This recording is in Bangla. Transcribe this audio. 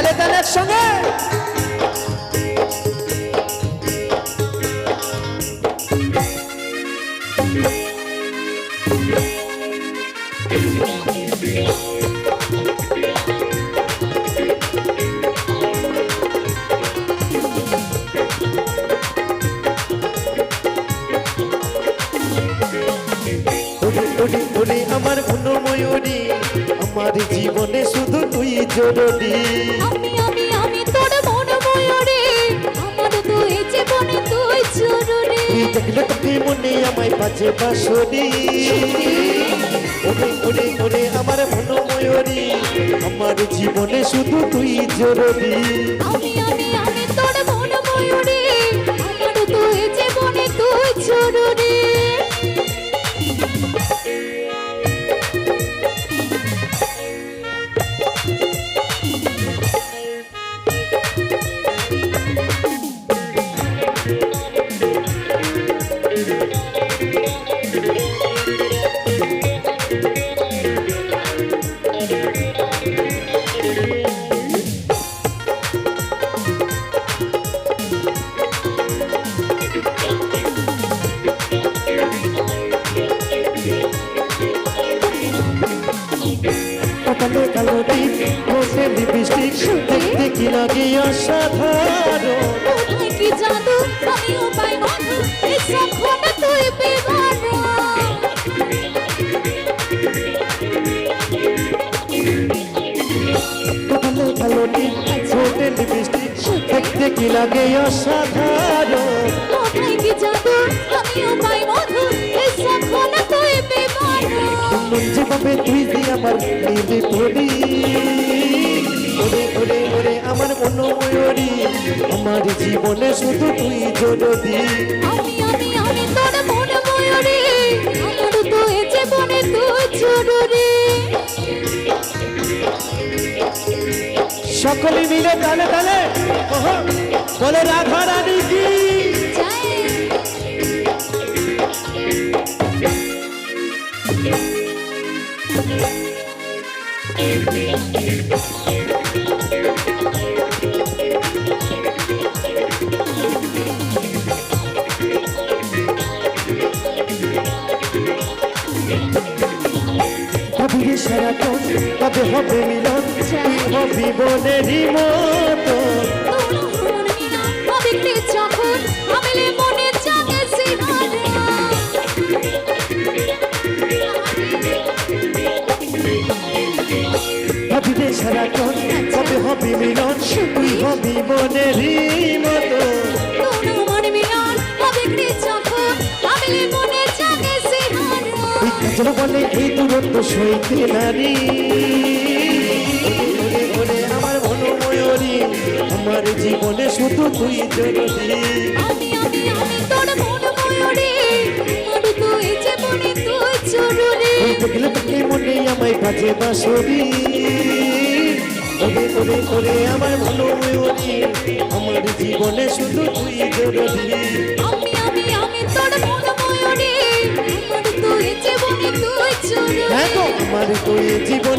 তালে তালে একসঙ্গে আমার মনোময়ূরী আমার জীবনে শুধু জরুরি আমি আমি আমি তোর মন ময়ূরে আমার জীবনে তুই জরুরি দেখলে তোকে মনে আমায় পাচে বাসরি ওরে ওরে ওরে আমার আমার জীবনে শুধু তুই জরুরি আমি আমি আমি তোর মন ময়ূরে কপালে কালো টিপ বসে লিপস্টিক দেখতে কি লাগে অসাধারণ? কি জাদু? আমিও পাই মধু এই সখন তুই বিবারা কালো টিপ ছোটে লিপস্টিক দেখতে কি লাগে অসাধারণ? ওরে ওরে আমার মনোময়ূরী আমার জীবনে শুধু তুই জরুরি আমি আমি আমি তোর মন ময়ূরে আমার তো জীবনে তুই জরুরি সকলে মিলে তালে তালে বলে রাধা রানী কি? জয়। কবির সারাক্ষণ কবে হবে মিলন হবি বনেরই মতো। যখন আমেলে মনে জাগে সারাক্ষণ কবে হবে মিলন তুই হবি মতো। কাজল বলে এই দূরত্ব সইতে নারী। আমার শুধু মন ময়ূরে আমার জীবনে তুই জরুরি দেখলে তোকে মনে আমায় বাজে বাসরি ওরে ওরে ওরে আমার মনোময়ূরী আমার জীবনে শুধু তুই জরুরি